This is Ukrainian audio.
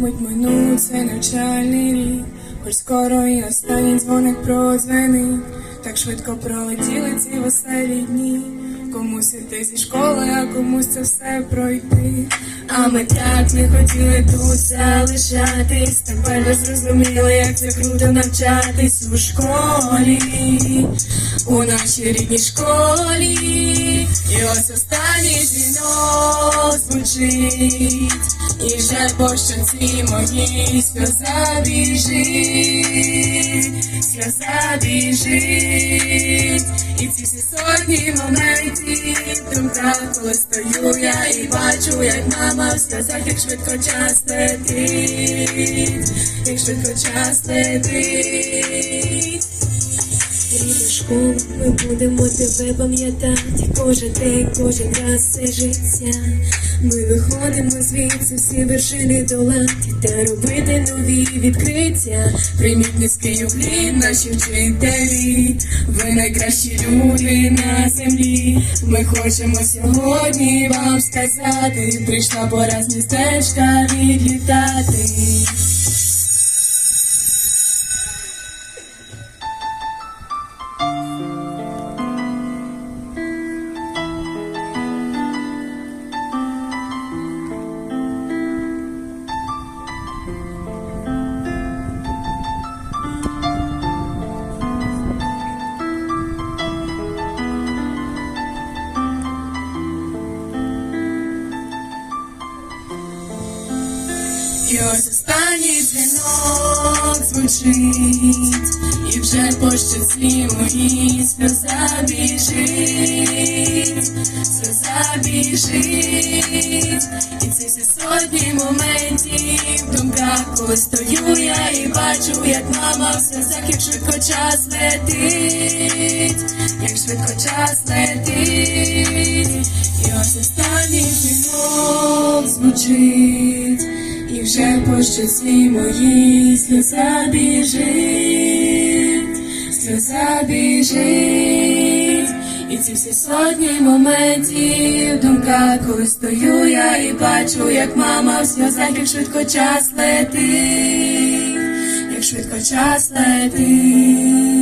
мить минув цей навчальний рік, хоч скоро і останній дзвоник продзвенить, так швидко пролетіли ці веселі дні. Комусь іти зі школи, а комусь це все пройти. А ми так не хотіли тут залишатись. Тепер ви зрозуміли, як це круто навчатись у школі, у нашій рідній школі. І ось останній дзвінок звучить, і вже по щоці моїй сльоза біжить, сльоза біжить, і ці всі сотні моментів думках, коли стою я і бачу, як мама в сльозах, як швидко час летить, як швидко час летить. Рідна школа, ми будемо тебе пам'ятати кожен день, кожен раз все життя. Ми виходимо звідси всі вершини долати та робити нові відкриття. Прийміть низький уклін, наші вчителі. Ви найкращі люди на землі. Ми хочемо сьогодні вам сказати. Прийшла пора з містечка відлітати. І ось останній дзвінок звучить, і вже по щоці моїй сльоза біжить, сльоза і ці всі сотні моментів в думках, коли стою я і бачу, як мама в сльозах, як швидко час летить, як швидко час летить, і ось останній дзвінок звучить. І вже по щоці моїй сльоза біжить, сльоза біжить, і ці всі сотні моментів в думках, коли стою я і бачу, як мама в сльозах, як швидко час летить, як швидко час летить.